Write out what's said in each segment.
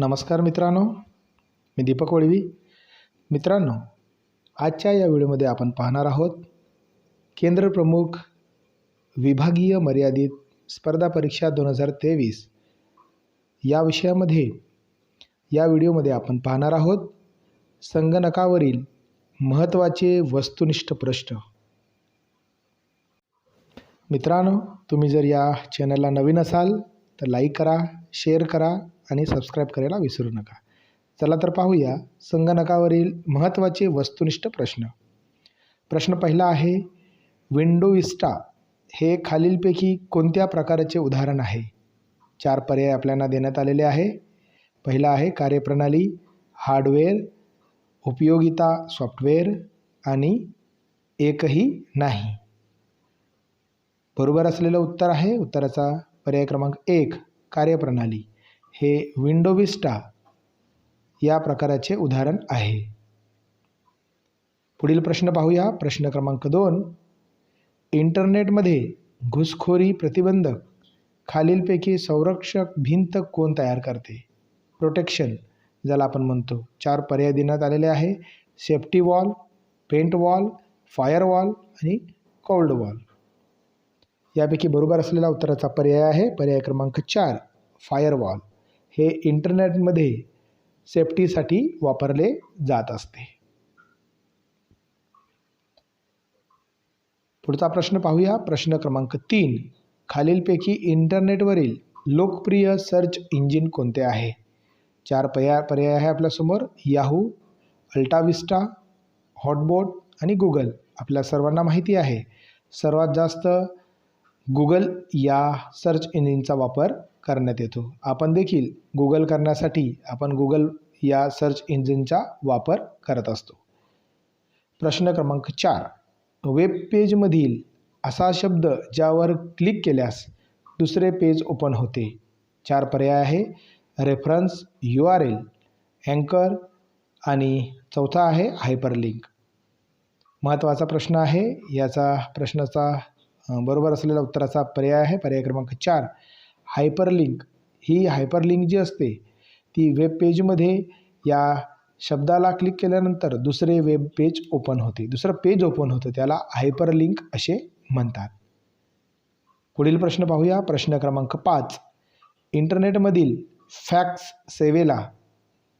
नमस्कार मित्रांनो मी दीपक वळवी. मित्रांनो आजच्या या व्हिडिओमध्ये आपण पाहणार आहोत केंद्र प्रमुख विभागीय मर्यादित स्पर्धा परीक्षा दोन हजार तेवीस. या विषयामध्ये या व्हिडिओमध्ये आपण पाहणार आहोत संगणकावरील महत्त्वाचे वस्तुनिष्ठ प्रश्न. मित्रांनो तुम्ही जर या चॅनलला नवीन असाल तर लाईक करा शेअर करा. आणि सबस्क्राईब करायला विसरू नका. चला तर पाहूया संगणकावरील महत्त्वाचे वस्तुनिष्ठ प्रश्न. प्रश्न पहिला आहे विंडो विस्टा हे खालीलपैकी कोणत्या प्रकाराचे उदाहरण आहे? चार पर्याय आपल्याला देण्यात आलेले आहे. पहिला आहे कार्यप्रणाली हार्डवेअर उपयोगिता सॉफ्टवेअर आणि एकही नाही. बरोबर असलेलं उत्तर आहे उत्तराचा पर्याय क्रमांक एक कार्यप्रणाली. हे विंडो विस्टा या प्रकाराचे उदाहरण आहे. पुढील प्रश्न पाहूया. प्रश्न क्रमांक दोन. इंटरनेटमध्ये घुसखोरी प्रतिबंधक खालीलपैकी संरक्षक भिंत कोण तयार करते? प्रोटेक्शन ज्याला आपण म्हणतो चार पर्याय देण्यात आलेले आहे. Safety wall paint wall fire wall आणि कोल्ड वॉल यापैकी बरोबर असलेला उत्तराचा पर्याय आहे. पर्याय क्रमांक चार फायर वॉल हे इंटरनेटमध्ये सेफ्टीसाठी वापरले जात असते. पुढचा प्रश्न पाहूया. प्रश्न क्रमांक तीन. खालीलपैकी इंटरनेटवरील लोकप्रिय सर्च इंजिन कोणते आहे? चार पर्याय पर्याय आहे आपल्यासमोर याहू अल्टाविस्टा हॉटबोट आणि गुगल आपल्या सर्वांना माहिती आहे. सर्वात जास्त गुगल या सर्च इंजिनचा वापर करण्यात येतो. आपण देखील गुगल करण्यासाठी आपण गुगल या सर्च इंजिनचा वापर करत असतो. प्रश्न क्रमांक चार. वेब पेजमधील असा शब्द ज्यावर क्लिक केल्यास दुसरे पेज ओपन होते. चार पर्याय आहे. रेफरन्स यू आर एल अँकर आणि चौथा आहे हायपरलिंक महत्त्वाचा प्रश्न आहे. याचा प्रश्नाचा बरोबर असलेल्या उत्तराचा पर्याय आहे. पर्याय क्रमांक चार. हायपरलिंक. ही हायपरलिंक जी असते ती वेब पेजमध्ये या शब्दाला क्लिक केल्यानंतर दुसरे वेब पेज ओपन होते. दुसरं पेज ओपन होतं त्याला हायपरलिंक असे म्हणतात. पुढील प्रश्न पाहूया. प्रश्न क्रमांक पाच. इंटरनेटमधील फॅक्स सेवेला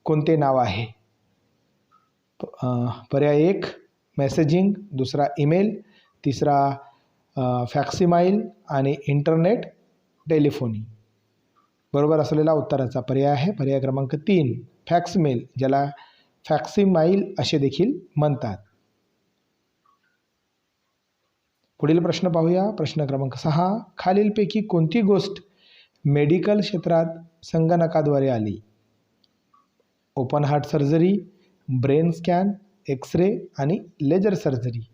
कोणते नाव आहे? पर्याय एक मेसेजिंग दुसरा ईमेल तिसरा फॅक्सिमाईल आणि इंटरनेट टेलिफोनी. बरोबर असलेला उत्तराचा पर्याय आहे. पर्याय क्रमांक तीन फॅक्समेल ज्याला फॅक्सिमाईल असे देखील म्हणतात. पुढील प्रश्न पाहूया. प्रश्न क्रमांक सहा खालीलपैकी कोणती गोष्ट मेडिकल क्षेत्रात संगणकाद्वारे आली? Open heart surgery brain scan X ray आणि लेजर सर्जरी.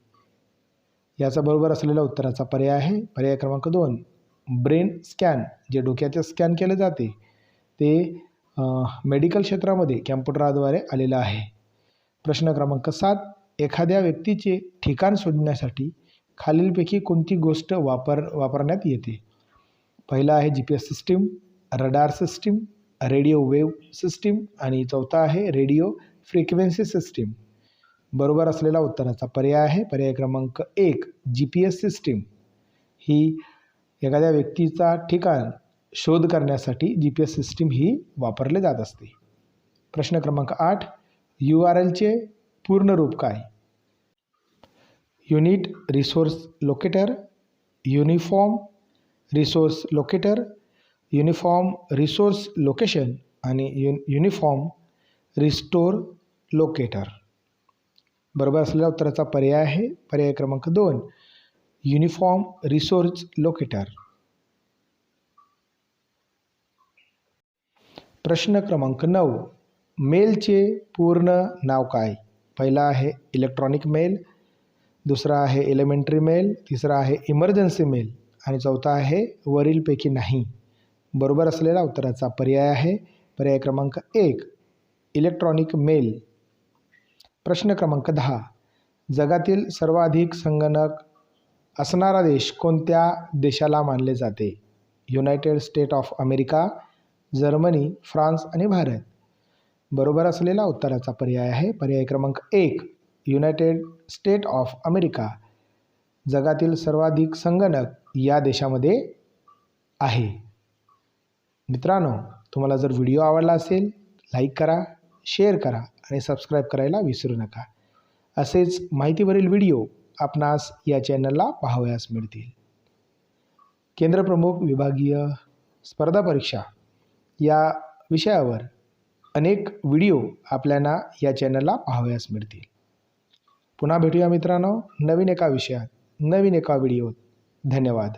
याचा बरोबर असलेला उत्तराचा पर्याय आहे. पर्याय क्रमांक दोन ब्रेन स्कॅन जे डोक्याचे स्कॅन केले जाते ते मेडिकल क्षेत्रामध्ये कॅम्प्युटराद्वारे आलेलं आहे. प्रश्न क्रमांक सात एखाद्या व्यक्तीचे ठिकाण शोधण्यासाठी खालीलपैकी कोणती गोष्ट वापर वापरण्यात येते? पहिला आहे G P S system radar system radio wave system आणि चौथा आहे रेडिओ फ्रिक्वेन्सी सिस्टीम बरोबर असलेला उत्तराचा पर्याय आहे. पर्याय क्रमांक एक जी पी एस सिस्टीम ही एखाद्या व्यक्तीचा ठिकाण शोध करण्यासाठी जी पी एस सिस्टीम ही वापरले जात असते. प्रश्न क्रमांक आठ यू आर एलचे पूर्ण रूप काय? Unit resource locator uniform resource locator uniform resource location आणि यु युनिफॉर्म रिस्टोर लोकेटर बरोबर असलेल्या उत्तराचा पर्याय आहे. पर्याय क्रमांक दोन युनिफॉर्म रिसोर्स लोकेटर. प्रश्न क्रमांक नऊ. मेलचे पूर्ण नाव काय? पहिला आहे इलेक्ट्रॉनिक मेल दुसरा आहे एलिमेंटरी मेल तिसरा आहे इमर्जन्सी मेल आणि चौथा आहे वरीलपैकी नाही. बरोबर असलेला उत्तराचा पर्याय आहे. पर्याय क्रमांक एक इलेक्ट्रॉनिक मेल प्रश्न क्रमांक दहा. जगातील सर्वाधिक संगणक असणारा देश कोणत्या देशाला मानले जाते? United State of America Germany France आणि भारत. बरोबर असलेला उत्तराचा पर्याय आहे. पर्याय क्रमांक एक युनायटेड स्टेट ऑफ अमेरिका जगातील सर्वाधिक संगणक या देशामध्ये आहे. मित्रांनो तुम्हाला जर व्हिडिओ आवडला असेल लाईक करा शेअर करा आणि सबस्क्राईब करायला विसरू नका. असेच माहितीवरील व्हिडिओ आपणास या चॅनलला पाहावयास मिळतील. केंद्रप्रमुख विभागीय स्पर्धा परीक्षा या विषयावर अनेक व्हिडिओ आपल्याला या चॅनलला पाहावयास मिळतील. पुन्हा भेटूया मित्रांनो नवीन एका विषयात नवीन एका व्हिडिओत धन्यवाद.